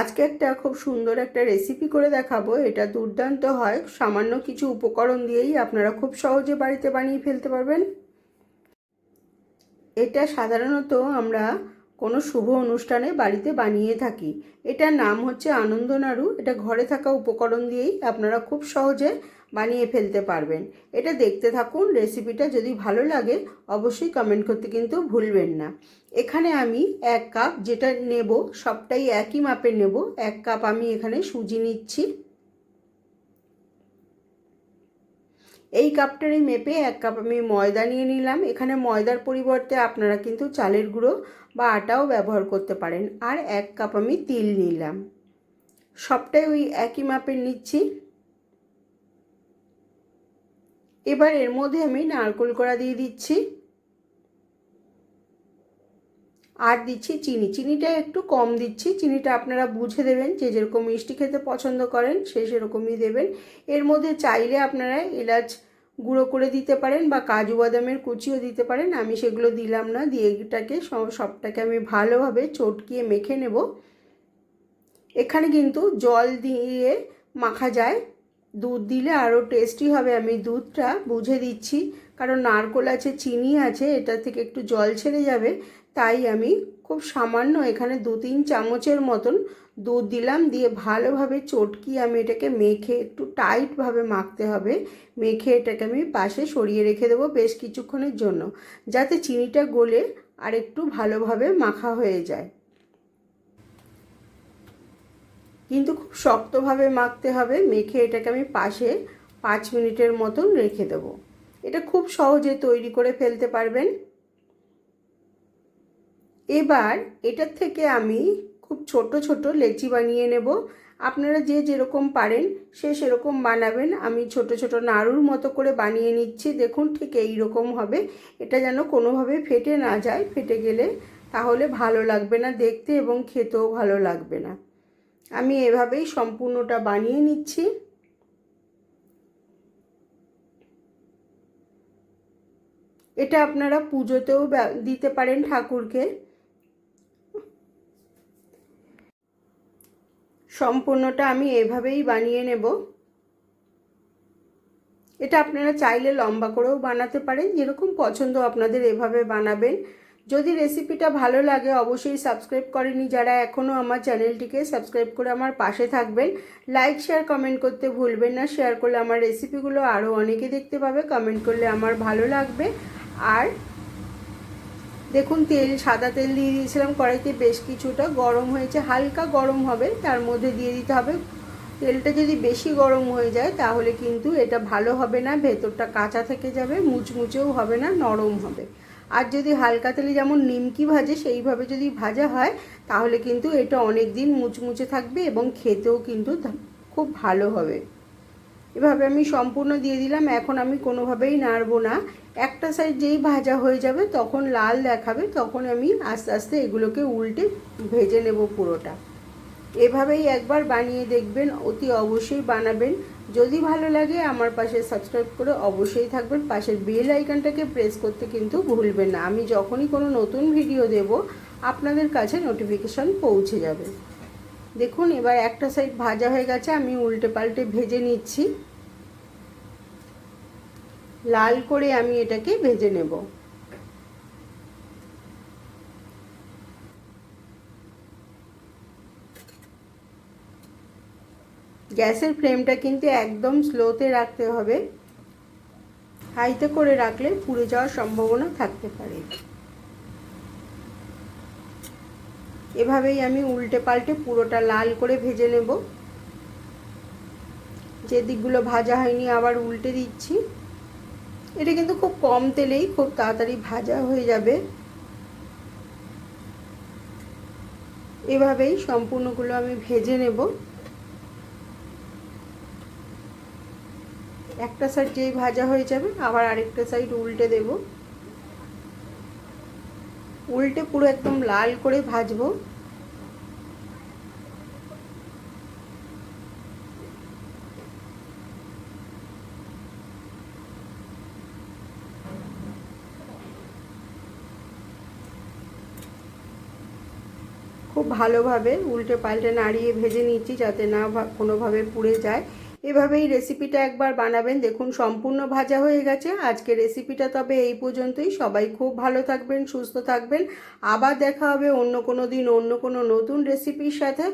আজকে একটা খুব সুন্দর একটা রেসিপি করে দেখাবো। এটা দুর্দান্ত হয়। সামান্য কিছু উপকরণ দিয়েই আপনারা খুব সহজে বাড়িতে বানিয়ে ফেলতে পারবেন। এটা সাধারণত আমরা কোনো শুভ অনুষ্ঠানে বাড়িতে বানিয়ে থাকি। এটার নাম হচ্ছে আনন্দ নাড়ু এটা ঘরে থাকা উপকরণ দিয়েই আপনারা খুব সহজে বানিয়ে ফেলতে পারবেন। এটা দেখতে থাকুন রেসিপিটা যদি ভালো লাগে, অবশ্যই কমেন্ট করতে কিন্তু ভুলবেন না। এখানে আমি এক কাপ যেটা নেব, সবটাই একই মাপের নেব। এক কাপ আমি এখানে সুজি নিচ্ছি। এই কাপটারই মেপে এক কাপ আমি ময়দা নিয়ে নিলাম। এখানে ময়দার পরিবর্তে আপনারা কিন্তু চালের গুঁড়ো বা আটাও ব্যবহার করতে পারেন। আর এক কাপ আমি তিল নিলাম। সবটাই ওই একই মাপের নিচ্ছি। এবার এর মধ্যে আমি নারকোল কড়া দিয়ে দিচ্ছি। আর দিচ্ছি চিনি। চিনিটা একটু কম দিচ্ছি। চিনিটা আপনারা বুঝে দেবেন যে যেরকম মিষ্টি খেতে পছন্দ করেন, সে সেরকমই দেবেন। এর মধ্যে চাইলে আপনারা এলাচ গুঁড়ো করে দিতে পারেন বা কাজু বাদামের কুচিও দিতে পারেন। আমি সেগুলো দিলাম না। দিয়ে এটাকে সবটাকে আমি ভালোভাবে চটকিয়ে মেখে নেব। এখানে কিন্তু জল দিয়ে মাখা যায়। দুধ দিলে আরও টেস্টি হবে। আমি দুধটা বুঝে দিচ্ছি, কারণ নারকোল আছে, চিনি আছে, এটা থেকে একটু জল ছেড়ে যাবে। তাই আমি খুব সামান্য এখানে দু তিন চামচের মতন দুধ দিলাম, দিয়ে ভালোভাবে চটকি আমি এটাকে মেখে একটু টাইটভাবে মাখতে হবে। মেখে এটাকে আমি পাশে সরিয়ে রেখে দেবো বেশ কিছুক্ষণের জন্য, যাতে চিনিটা গলে আর একটু ভালোভাবে মাখা হয়ে যায়। কিন্তু খুব শক্তভাবে মাখতে হবে। মেখে এটাকে আমি পাশে পাঁচ মিনিটের মতন রেখে দেব। এটা খুব সহজে তৈরি করে ফেলতে পারবেন। এবার এটার থেকে আমি খুব ছোট ছোট লেচি বানিয়ে নেব। আপনারা যে যেরকম পারেন সে সেরকম বানাবেন। আমি ছোট ছোট নাড়ুর মতো করে বানিয়ে নিচ্ছি। দেখুন ঠিক এই রকম হবে। এটা যেন কোনোভাবে ফেটে না যায়। ফেটে গেলে তাহলে ভালো লাগবে না দেখতে এবং খেতেও ভালো লাগবে না। আমি এভাবেই সম্পূর্ণটা বানিয়ে নিচ্ছি। এটা আপনারা পুজোতেও দিতে পারেন ঠাকুরকে। সম্পূর্ণটা আমি এভাবেই বানিয়ে নেব। এটা আপনারা চাইলে লম্বা করেও বানাতে পারেন, যেরকম পছন্দ আপনাদের এভাবে বানাবেন। যদি রেসিপিটা ভালো লাগে, অবশ্যই সাবস্ক্রাইব করেনি যারা এখনও আমার চ্যানেলটিকে সাবস্ক্রাইব করে আমার পাশে থাকবেন। লাইক শেয়ার কমেন্ট করতে ভুলবেন না। শেয়ার করলে আমার রেসিপিগুলো আরও অনেকে দেখতে পাবে। কমেন্ট করলে আমার ভালো লাগবে। আর দেখুন, তেল, সাদা তেল দিয়ে দিয়েছিলাম কড়াইতে বেশ কিছুটা। গরম হয়েছে, হালকা গরম হবে, তার মধ্যে দিয়ে দিতে হবে। তেলটা যদি বেশি গরম হয়ে যায়, তাহলে কিন্তু এটা ভালো হবে না, ভেতরটা কাঁচা থেকে যাবে, মুচমুচেও হবে না, নরম হবে। আর যদি হালকা তেলে যেমন নিমকি ভাজে, সেইভাবে যদি ভাজা হয়, তাহলে কিন্তু এটা অনেক দিন মুচমুচে থাকবে এবং খেতেও কিন্তু খুব ভালো হবে। এভাবে আমি সম্পূর্ণ দিয়ে দিলাম। এখন আমি কোনোভাবেই নাড়বো না। একটা সাইড যেই ভাজা হয়ে যাবে, তখন লাল দেখাবে, তখন আমি আস্তে আস্তে এগুলোকে উল্টে ভেজে নেব পুরোটা। এভাবেই একবার বানিয়ে দেখবেন, অতি অবশ্যই বানাবেন। যদি ভালো লাগে আমার পাশে সাবস্ক্রাইব করে অবশ্যই থাকবেন। পাশের বেল আইকনটাকে প্রেস করতে কিন্তু ভুলবেন না। আমি যখনই কোনো নতুন ভিডিও দেব, আপনাদের কাছে নোটিফিকেশান পৌঁছে যাবে। দেখুন, এবার একটা সাইড ভাজা হয়ে গেছে, আমি উল্টে পাল্টে ভেজে নিচ্ছি। লাল করে আমি এটাকে ভেজে নেব। গ্যাসের ফ্লেমটা কিন্তু একদম স্লোতে রাখতে হবে। হাইতে করে রাখলে পুড়ে যাওয়ার সম্ভাবনা থাকতে পারে। এভাবেই আমি উল্টে পাল্টে পুরোটা লাল করে ভেজে নেব। যে দিকগুলো ভাজা হয়নি আবার উল্টে দিচ্ছি। এটা কিন্তু খুব কম তেলেই খুব তাড়াতাড়ি ভাজা হয়ে যাবে। এভাবেই সম্পূর্ণগুলো আমি ভেজে নেব। একটা সাইড যেই ভাজা হয়ে যাবে, আবার আরেকটা সাইড উল্টে দেব। উল্টে পুরো একদম লাল করে ভাজবো। খুব ভালোভাবে উল্টে পাল্টে নাড়িয়ে ভেজে নিচ্ছি যাতে না কোনোভাবে পুড়ে যায়। এভাবেই রেসিপিটা একবার বানাবেন। দেখুন, সম্পূর্ণ ভাজা হয়ে গেছে। আজকে রেসিপিটা তবে এই পর্যন্তই। সবাই খুব ভালো থাকবেন, সুস্থ থাকবেন। আবার দেখা হবে অন্য কোনো দিন অন্য কোনো নতুন রেসিপির সাথে।